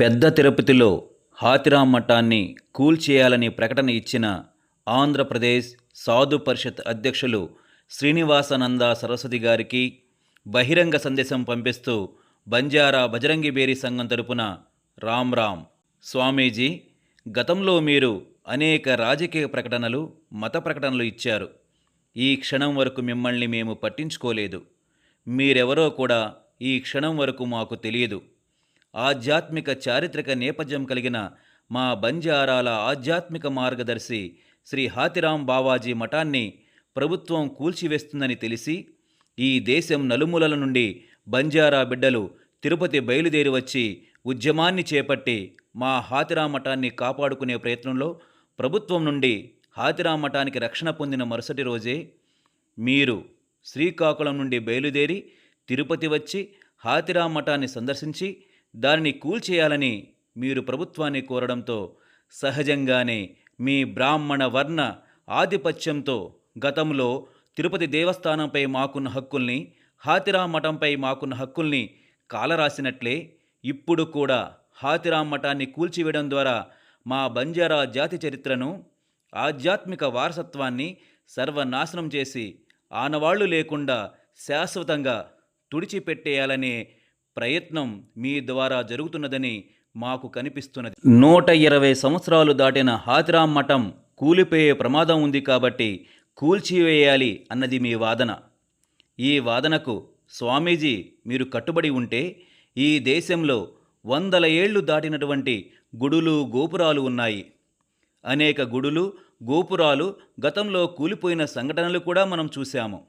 పెద్ద తిరుపతిలో హాతిరాం మఠాన్ని కూల్చేయాలని ప్రకటన ఇచ్చిన ఆంధ్రప్రదేశ్ సాధు పరిషత్ అధ్యక్షులు శ్రీనివాసానంద సరస్వతి గారికి బహిరంగ సందేశం పంపిస్తూ బంజారా బజరంగి బేరీ సంఘం తరపున రామ్ రామ్. స్వామీజీ గతంలో మీరు అనేక రాజకీయ ప్రకటనలు మత ప్రకటనలు ఇచ్చారు. ఈ క్షణం వరకు మిమ్మల్ని మేము పట్టించుకోలేదు. మీరెవరో కూడా ఈ క్షణం వరకు మాకు తెలియదు. ఆధ్యాత్మిక చారిత్రక నేపథ్యం కలిగిన మా బంజారాల ఆధ్యాత్మిక మార్గదర్శి శ్రీ హాతిరాం బావాజీ మఠాన్ని ప్రభుత్వం కూల్చివేస్తుందని తెలిసి ఈ దేశం నలుమూలల నుండి బంజారా బిడ్డలు తిరుపతి బయలుదేరి వచ్చి ఉద్యమాన్ని చేపట్టి మా హాతిరాం మఠాన్ని కాపాడుకునే ప్రయత్నంలో ప్రభుత్వం నుండి హాతిరాం మఠానికి రక్షణ పొందిన మరుసటి రోజే మీరు శ్రీకాకుళం నుండి బయలుదేరి తిరుపతి వచ్చి హాతిరాం మఠాన్ని సందర్శించి దానిని కూల్చేయాలని మీరు ప్రభుత్వాన్ని కోరడంతో సహజంగానే మీ బ్రాహ్మణ వర్ణ ఆధిపత్యంతో గతంలో తిరుపతి దేవస్థానంపై మాకున్న హక్కుల్ని హాతిరాం మఠంపై మాకున్న హక్కుల్ని కాలరాసినట్లే ఇప్పుడు కూడా హాతిరాం మఠాన్ని కూల్చివేయడం ద్వారా మా బంజారా జాతి చరిత్రను ఆధ్యాత్మిక వారసత్వాన్ని సర్వనాశనం చేసి ఆనవాళ్ళు లేకుండా శాశ్వతంగా తుడిచిపెట్టేయాలనే ప్రయత్నం మీ ద్వారా జరుగుతున్నదని మాకు కనిపిస్తున్నది. నూట ఇరవై సంవత్సరాలు దాటిన హాతిరామ్ మఠం కూలిపోయే ప్రమాదం ఉంది కాబట్టి కూల్చివేయాలి అన్నది మీ వాదన. ఈ వాదనకు స్వామీజీ మీరు కట్టుబడి ఉంటే ఈ దేశంలో వందల ఏళ్ళు దాటినటువంటి గుడులు గోపురాలు ఉన్నాయి. అనేక గుడులు గోపురాలు గతంలో కూలిపోయిన సంఘటనలు కూడా మనం చూశాము.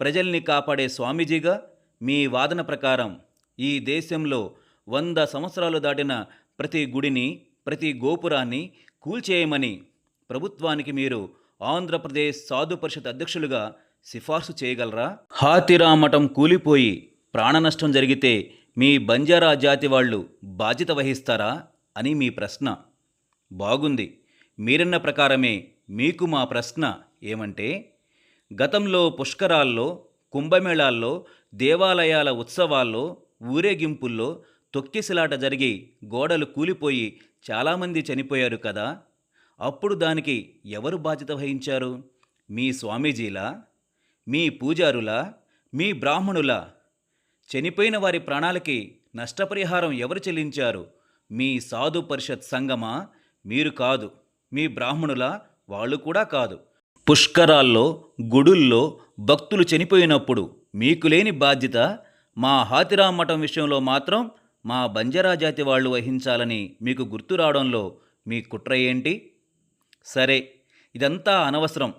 ప్రజల్ని కాపాడే స్వామీజీగా మీ వాదన ప్రకారం ఈ దేశంలో వంద సంవత్సరాలు దాటిన ప్రతి గుడిని ప్రతి గోపురాన్ని కూల్చేయమని ప్రభుత్వానికి మీరు ఆంధ్రప్రదేశ్ సాధు పరిషత్ అధ్యక్షులుగా సిఫార్సు చేయగలరా? హాతిరా మఠం కూలిపోయి ప్రాణనష్టం జరిగితే మీ బంజారా జాతి వాళ్ళు బాధ్యత వహిస్తారా అని మీ ప్రశ్న. బాగుంది. మీరన్న ప్రకారమే మీకు మా ప్రశ్న ఏమంటే గతంలో పుష్కరాల్లో కుంభమేళాల్లో దేవాలయాల ఉత్సవాల్లో ఊరేగింపుల్లో తొక్కిసలాట జరిగి గోడలు కూలిపోయి చాలామంది చనిపోయారు కదా. అప్పుడు దానికి ఎవరు బాధ్యత వహించారు? మీ స్వామీజీలా? మీ పూజారులా? మీ బ్రాహ్మణులా? చనిపోయిన వారి ప్రాణాలకి నష్టపరిహారం ఎవరు చెల్లించారు? మీ సాధు పరిషత్ సంగమా? మీరు కాదు. మీ బ్రాహ్మణుల? వాళ్ళు కూడా కాదు. పుష్కరాల్లో గుడుల్లో భక్తులు చనిపోయినప్పుడు మీకు లేని బాధ్యత మా హాతిరాం మఠం విషయంలో మాత్రం మా బంజరా జాతి వాళ్ళు వహించాలని మీకు గుర్తు రావడంలో మీ కుట్ర ఏంటి? సరే ఇదంతా అనవసరం.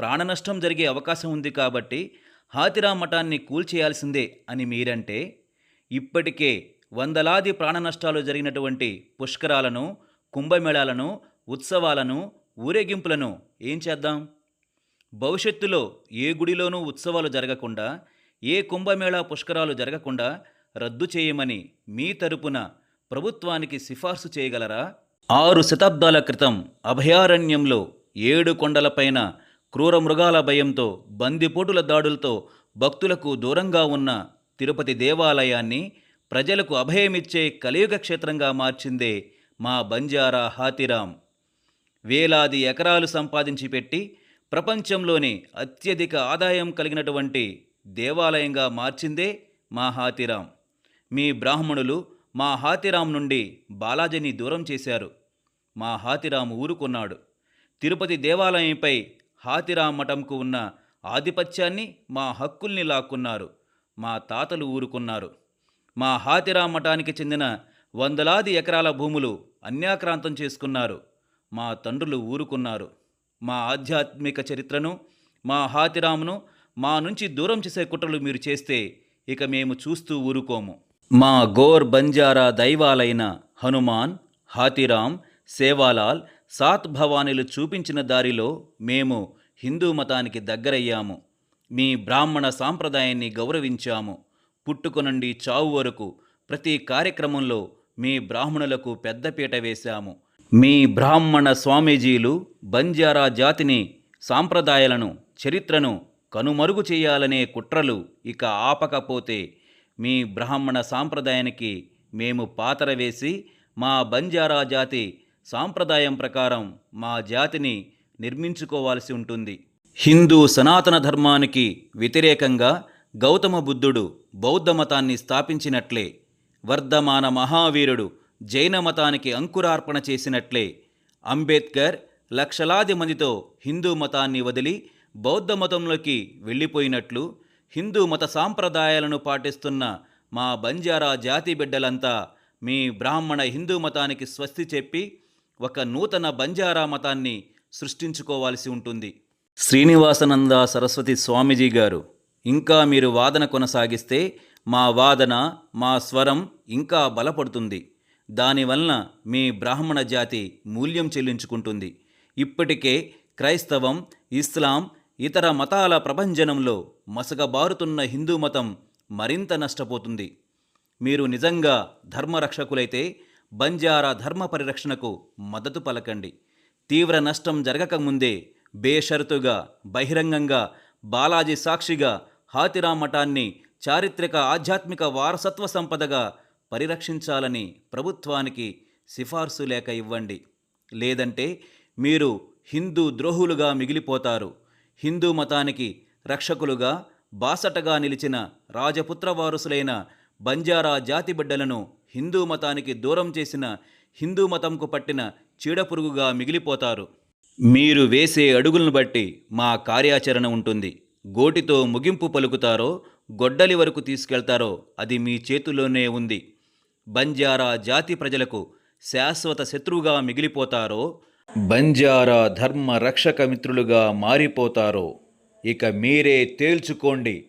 ప్రాణనష్టం జరిగే అవకాశం ఉంది కాబట్టి హాతిరా మఠాన్ని కూల్చేయాల్సిందే అని మీరంటే ఇప్పటికే వందలాది ప్రాణ నష్టాలు జరిగినటువంటి పుష్కరాలను కుంభమేళాలను ఉత్సవాలను ఊరేగింపులను ఏం చేద్దాం? భవిష్యత్తులో ఏ గుడిలోనూ ఉత్సవాలు జరగకుండా ఏ కుంభమేళా పుష్కరాలు జరగకుండా రద్దు చేయమని మీ తరపున ప్రభుత్వానికి సిఫార్సు చేయగలరా? ఆరు శతాబ్దాల క్రితం అభయారణ్యంలో ఏడు కొండలపైన క్రూర మృగాల భయంతో బందిపోటుల దాడులతో భక్తులకు దూరంగా ఉన్న తిరుపతి దేవాలయాన్ని ప్రజలకు అభయమిచ్చే కలియుగ క్షేత్రంగా మార్చిందే మా బంజారా హాతిరాం వేలాది ఎకరాలు సంపాదించి పెట్టి ప్రపంచంలోనే అత్యధిక ఆదాయం కలిగినటువంటి దేవాలయంగా మార్చిందే మా హాతిరాం. మీ బ్రాహ్మణులు మా హాతిరాం నుండి బాలాజీని దూరం చేశారు. మా హాతిరాం ఊరుకున్నాడు. తిరుపతి దేవాలయంపై హాతిరాం మఠంకు ఉన్న ఆధిపత్యాన్ని మా హక్కుల్ని లాక్కున్నారు. మా తాతలు ఊరుకున్నారు. మా హాతిరాం మఠానికి చెందిన వందలాది ఎకరాల భూములు అన్యాక్రాంతం చేసుకున్నారు. మా తండ్రులు ఊరుకున్నారు. మా ఆధ్యాత్మిక చరిత్రను మా హాతిరామును మా నుంచి దూరం చేసే కుట్రలు మీరు చేస్తే ఇక మేము చూస్తూ ఊరుకోము. మా గోర్ బంజారా దైవాలైన హనుమాన్ హాతిరామ్ సేవాలాల్ సాత్ భవానీలు చూపించిన దారిలో మేము హిందూ మతానికి దగ్గరయ్యాము. మీ బ్రాహ్మణ సాంప్రదాయాన్ని గౌరవించాము. పుట్టుక నుండి చావు వరకు ప్రతి కార్యక్రమంలో మీ బ్రాహ్మణులకు పెద్దపీట వేశాము. మీ బ్రాహ్మణ స్వామీజీలు బంజారా జాతిని సాంప్రదాయాలను చరిత్రను కనుమరుగు చేయాలనే కుట్రలు ఇక ఆపకపోతే మీ బ్రాహ్మణ సాంప్రదాయానికి మేము పాతర వేసి మా బంజారా జాతి సాంప్రదాయం ప్రకారం మా జాతిని నిర్మించుకోవాల్సి ఉంటుంది. హిందూ సనాతన ధర్మానికి వ్యతిరేకంగా గౌతమ బుద్ధుడు బౌద్ధ మతాన్ని స్థాపించినట్లే వర్ధమాన మహావీరుడు జైన మతానికి అంకురార్పణ చేసినట్లే అంబేద్కర్ లక్షలాది మందితో హిందూ మతాన్ని వదిలి బౌద్ధ మతంలోకి వెళ్ళిపోయినట్లు హిందూ మత సాంప్రదాయాలను పాటిస్తున్న మా బంజారా జాతి బిడ్డలంతా మీ బ్రాహ్మణ హిందూ మతానికి స్వస్తి చెప్పి ఒక నూతన బంజారా మతాన్ని సృష్టించుకోవాల్సి ఉంటుంది. శ్రీనివాసనంద సరస్వతి స్వామీజీ గారు ఇంకా మీరు వాదన కొనసాగిస్తే మా వాదన మా స్వరం ఇంకా బలపడుతుంది. దానివలన మీ బ్రాహ్మణ జాతి మూల్యం చెల్లించుకుంటుంది. ఇప్పటికే క్రైస్తవం ఇస్లాం ఇతర మతాల ప్రభంజనంలో మసగబారుతున్న హిందూ మతం మరింత నష్టపోతుంది. మీరు నిజంగా ధర్మరక్షకులైతే బంజారా ధర్మ పరిరక్షణకు మద్దతు పలకండి. తీవ్ర నష్టం జరగకముందే బేషరతుగా బహిరంగంగా బాలాజీ సాక్షిగా హాతిరా మఠాన్ని చారిత్రక ఆధ్యాత్మిక వారసత్వ సంపదగా పరిరక్షించాలని ప్రభుత్వానికి సిఫార్సు లేఖ ఇవ్వండి. లేదంటే మీరు హిందూ ద్రోహులుగా మిగిలిపోతారు. హిందూ మతానికి రక్షకులుగా బాసటగా నిలిచిన రాజపుత్ర వారసులైన బంజారా జాతి బిడ్డలను హిందూ మతానికి దూరం చేసిన హిందూ మతంకు పట్టిన చీడపురుగుగా మిగిలిపోతారు. మీరు వేసే అడుగులను బట్టి మా కార్యాచరణ ఉంటుంది. గోటితో ముగింపు పలుకుతారో గొడ్డలి వరకు తీసుకెళ్తారో అది మీ చేతుల్లోనే ఉంది. బంజారా జాతి ప్రజలకు శాశ్వత శత్రువుగా మిగిలిపోతారో బంజారా ధర్మ రక్షక మిత్రులుగా మారిపోతారో. ఇక మీరే తేల్చుకోండి.